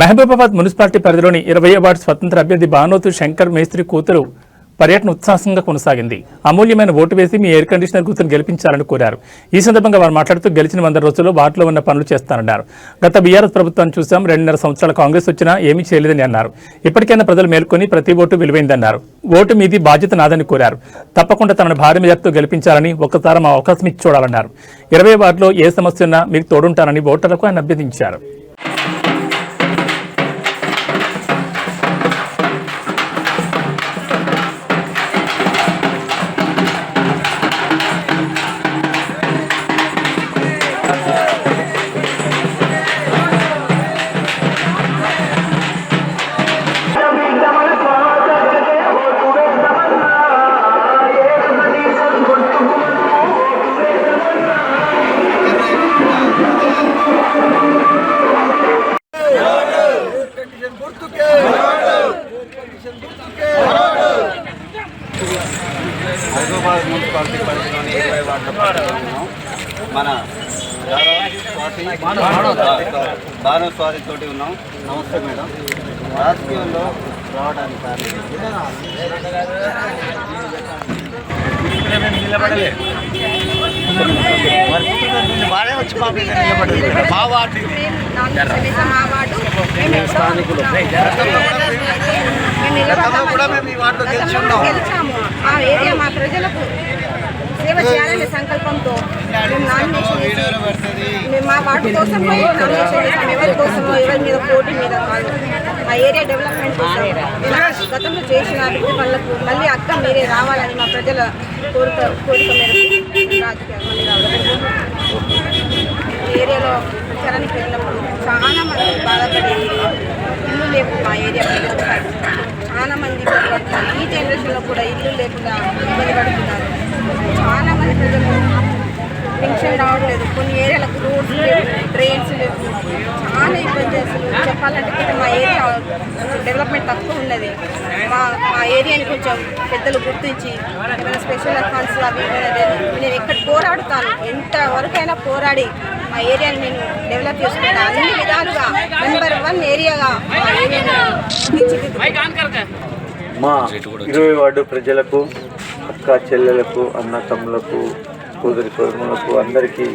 Mahabubabad municipality పరిధిలోని ఇరవై ward స్వతంత్ర అభ్యర్థి బానోతు శంకర్ మేస్త్రి కూతురు పర్యటన ఉత్సాహంగా కొనసాగింది. అమూల్యమైన ఓటు వేసి మీ ఎయిర్ కండిషనర్ కూతురు గెలిపించాలని కోరారు. ఈ సందర్భంగా వారు మాట్లాడుతూ గెలిచిన వంద రోజుల్లో వార్డులో ఉన్న పనులు చేస్తానన్నారు. గత బీఆర్ఎస్ ప్రభుత్వాన్ని చూసాం రెండున్నర సంవత్సరాల కాంగ్రెస్ వచ్చినా ఏమీ చేయలేదని అన్నారు. ఇప్పటికైనా ప్రజలు మేల్కొని ప్రతి ఓటు విలువైందన్నారు. ఓటు మీది బాధ్యత నాదని కోరారు. తప్పకుండా తనను భారీ మెజార్టీతో గెలిపించాలని ఒక్కసారి మా అవకాశం ఇచ్చి చూడాలన్నారు. ఇరవై వార్డులో ఏ సమస్య ఉన్నా మీకు తోడుంటానని ఓటర్లకు ఆయన అభ్యర్థించారు. మన భాను స్వాతి తోటి ఉన్నాం. నమస్తే మేడం. రాజకీయంలో రావడానికి బాగా వచ్చి మా వార్డు కూడా మేము ఈ వార్డులో గెలిచి ఉన్నాం గెలిచాము ఆ ఏరియా మా ప్రజలకు సేవ చేయాలనే సంకల్పంతో మేము నామినేషన్ చేసి కోసం ఎవరి కోసమో ఎవరి మీద పోటీ మీద కాదు. మా ఏరియా డెవలప్మెంట్ కోసం గతంలో చేసిన వాళ్ళకు మళ్ళీ అక్క మీరే రావాలని మా ప్రజల కోరిక కోరిక మేరకు రాజకీయాలు మళ్ళీ రావడం. ఈ ఏరియాలో ప్రచారానికి వెళ్ళినప్పుడు చాలా మంది బాధపడి ఇల్లు లేవు మా ఏరియా చాలా మంది ఈ జనరేషన్లో కూడా ఇల్లు లేకుండా ఇబ్బంది పడుతున్నారు చాలా మంది ప్రజలు పెన్షన్ రావట్లేదు. కొన్ని ఏరియాలకు రోడ్స్ లేవు డ్రైన్స్ లేవు చాలా ఇబ్బంది అసలు చెప్పాలంటే కొంచెం మా ఏరియా డెవలప్మెంట్ తక్కువ ఉన్నది. మా మా ఏరియాని కొంచెం పెద్దలు గుర్తించి ఏమైనా స్పెషల్ ఫండ్స్ అవి నేను ఎక్కడ పోరాడుతాను? ఎంత వరకైనా పోరాడి మా ఏరియాని నేను డెవలప్ చేసుకుంటాను అన్ని విధాలుగా నెంబర్ వన్ ఏరియాగా మా ఏరియాని మా ఇరవై వార్డు ప్రజలకు అక్క చెల్లెలకు అన్న తమ్ములకు కూతురి కుటుంబాలకు అందరికీ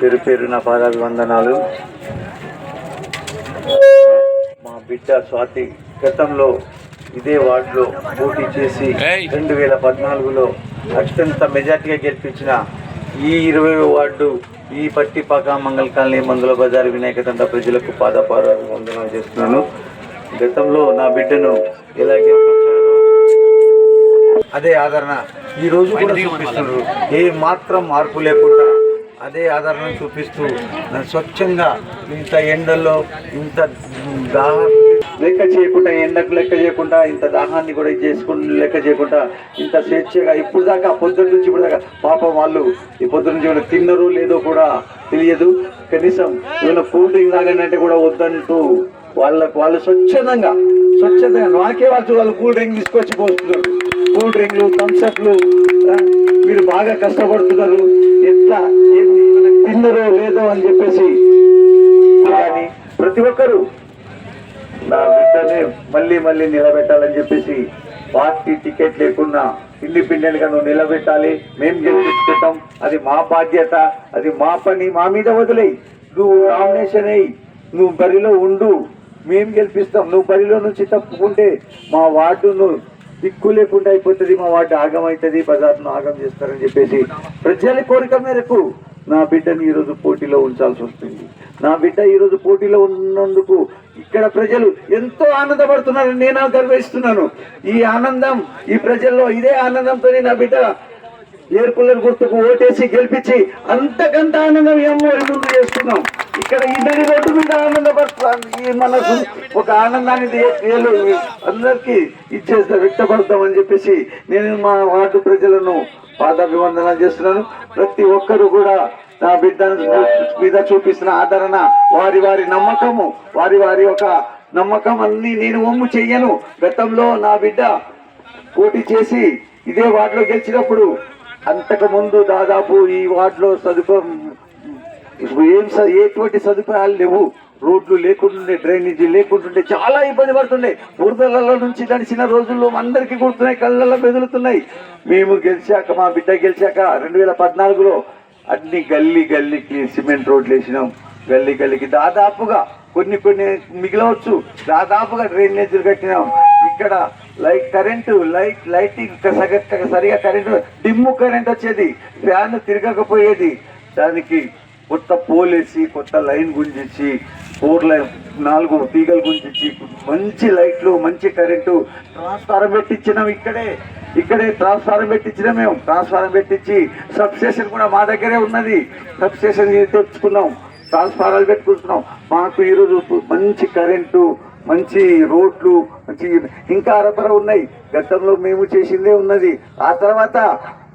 పేరు పేరు నా పాదాభివందనాలు మా బిడ్డ స్వాతి గతంలో ఇదే వార్డులో పోటీ చేసి రెండు వేల పద్నాలుగులో అత్యంత మెజార్టీగా గెలిపించిన ఈ ఇరవై వార్డు ఈ పట్టిపాక మంగళ కాలనీ మందుల బజార్ వినాయక తండ ప్రజలకు పాదపాదాభివందనాలు చేస్తున్నాను. గతంలో నా బిడ్డను ఎలా గెలిపించారో అదే ఆదరణ ఈ రోజు కూడా చూపిస్తున్నారు. ఏ మాత్రం మార్పు లేకుండా అదే ఆదరణ చూపిస్తూ స్వచ్ఛంగా ఇంత ఎండల్లో ఇంత దాహ లెక్క చేయకుండా ఎండకు లెక్క చేయకుండా ఇంత దాహాన్ని కూడా చేసుకుని లెక్క చేయకుండా ఇంత స్వేచ్ఛగా ఇప్పుడు దాకా పొద్దున్న నుంచి ఇప్పుడు దాకా పాపం వాళ్ళు ఈ పొద్దున్న నుంచి కూడా తిన్నరు లేదో కూడా తెలియదు. కనీసం ఏమైనా కూల్ డ్రింక్ తాగనంటే కూడా వద్దంటూ వాళ్ళకు వాళ్ళు స్వచ్ఛందంగా స్వచ్ఛందంగా నాకే వాళ్ళు వాళ్ళు కూల్ డ్రింక్ తీసుకొచ్చి పోస్తున్నారు. కూల్ డ్రింక్లు థమ్స్అప్లు మీరు బాగా కష్టపడుతున్నారు. ఎట్లా తిన్నరో లేదో అని చెప్పేసి. కానీ ప్రతి ఒక్కరూ నా బిడ్డనే మళ్ళీ మళ్ళీ నిలబెట్టాలని చెప్పేసి పార్టీ టికెట్ లేకున్నా ఇండిపెండెంట్గా నువ్వు నిలబెట్టాలి. మేము గెలిపించుకుంటాం. అది మా బాధ్యత. అది మా పని. మా మీద వదిలేయి. నువ్వు నామినేషన్ అయ్యి నువ్వు బరిలో ఉండు. మేము గెలిపిస్తాం. నువ్వు బరిలో నుంచి తప్పుకుంటే మా వార్డును దిక్కు లేకుండా అయిపోతుంది మా వార్డు ఆగం అవుతుంది బజార్ను ఆగం చేస్తారని చెప్పేసి ప్రజల కోరిక మేరకు నా బిడ్డని ఈరోజు పోటీలో ఉంచాల్సి వస్తుంది. నా బిడ్డ ఈరోజు పోటీలో ఉన్నందుకు ఇక్కడ ప్రజలు ఎంతో ఆనందపడుతున్నారు నేను గర్విస్తున్నాను. ఈ ఆనందం ఈ ప్రజల్లో ఇదే ఆనందంతో నా బిడ్డ ఏర్పుల గుర్తుకు ఓటేసి గెలిపించి అంతకంత ఆనందం ఏమో అమ్మవారి ముందు చేస్తున్నాం ఇక్కడ ఇద్దరి రోడ్డు మీద ఆనందపడుతున్నాం మనకు ఒక ఆనందాన్ని అందరికీ ఇచ్చేస్తా వ్యక్తపడతామని చెప్పేసి నేను మా వార్డు ప్రజలను పాదాభివందనాలు చేస్తున్నాను. ప్రతి ఒక్కరు కూడా నా బిడ్డ మీద చూపిస్తున్న ఆదరణ వారి వారి నమ్మకము వారి వారి యొక్క నమ్మకం అన్ని నేను ఒమ్ము చెయ్యను. గతంలో నా బిడ్డ పోటీ చేసి ఇదే వార్డులో గెలిచినప్పుడు అంతకు ముందు దాదాపు ఈ వార్డులో ఇప్పుడు ఏం స- ఎటువంటి సదుపాయాలు లేవు? రోడ్లు లేకుంటుండే డ్రైనేజీ లేకుంటుండే చాలా ఇబ్బంది పడుతుండే. బురదలలో నుంచి నడిచిన రోజుల్లో అందరికీ గుర్తున్నాయి కళ్ళల్లో బెదులుతున్నాయి మేము గెలిచాక మా బిడ్డ గెలిచాక రెండు వేల పద్నాలుగులో అన్ని గల్లీ గల్లీకి సిమెంట్ రోడ్లు వేసినాం. గల్లీ గల్లీకి దాదాపుగా కొన్ని కొన్ని మిగిలవచ్చు. దాదాపుగా డ్రైనేజీలు కట్టినాం. ఇక్కడ లైట్ కరెంటు లైట్ లైటింగ్ సగ సరిగా కరెంటు డిమ్ము కరెంట్ వచ్చేది. ఫ్యాన్ తిరగకపోయేది. దానికి కొత్త పోలేసి కొత్త లైన్ గుంజించి ఫోర్ లైన్ నాలుగు తీగలు గుంజించి మంచి లైట్లు మంచి కరెంటు ట్రాన్స్ఫారం పెట్టించినాం ఇక్కడే. ఇక్కడే ట్రాన్స్ఫారం పెట్టించినాం మేము. ట్రాన్స్ఫారం పెట్టించి సబ్స్టేషన్ కూడా మా దగ్గరే ఉన్నది. సబ్స్టేషన్ తెచ్చుకున్నాం. ట్రాన్స్ఫారాలు పెట్టుకుంటున్నాం. మాకు ఈరోజు మంచి కరెంటు మంచి రోడ్లు మంచి ఇంకా అరపర ఉన్నాయి. గతంలో మేము చేసిందే ఉన్నది. ఆ తర్వాత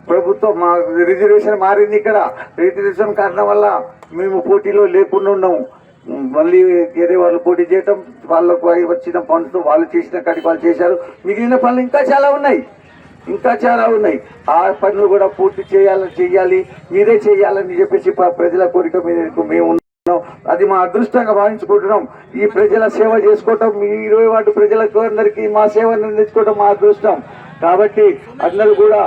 ప్రభుత్వం మా రిజర్వేషన్ మారింది ఇక్కడ. రిజర్వేషన్ కారణం వల్ల మేము పోటీలో లేకుండా ఉన్నాము మళ్ళీ వేరే వాళ్ళు పోటీ చేయటం వాళ్ళకు వచ్చిన పనులు వాళ్ళు చేసిన కాడికి వాళ్ళు చేశారు. మిగిలిన పనులు ఇంకా చాలా ఉన్నాయి. ఇంకా చాలా ఉన్నాయి. ఆ పనులు కూడా పూర్తి చేయాలని చేయాలి మీరే చేయాలని చెప్పేసి ప్రజల కోరిక మీద మేము ఉన్నాం. అది మా అదృష్టంగా భావించుకుంటున్నాం. ఈ ప్రజల సేవ చేసుకోవటం మీ ఇరవై వాటి ప్రజలకు అందరికీ మా సేవను అందించుకోవటం మా అదృష్టం. కాబట్టి అందరూ కూడా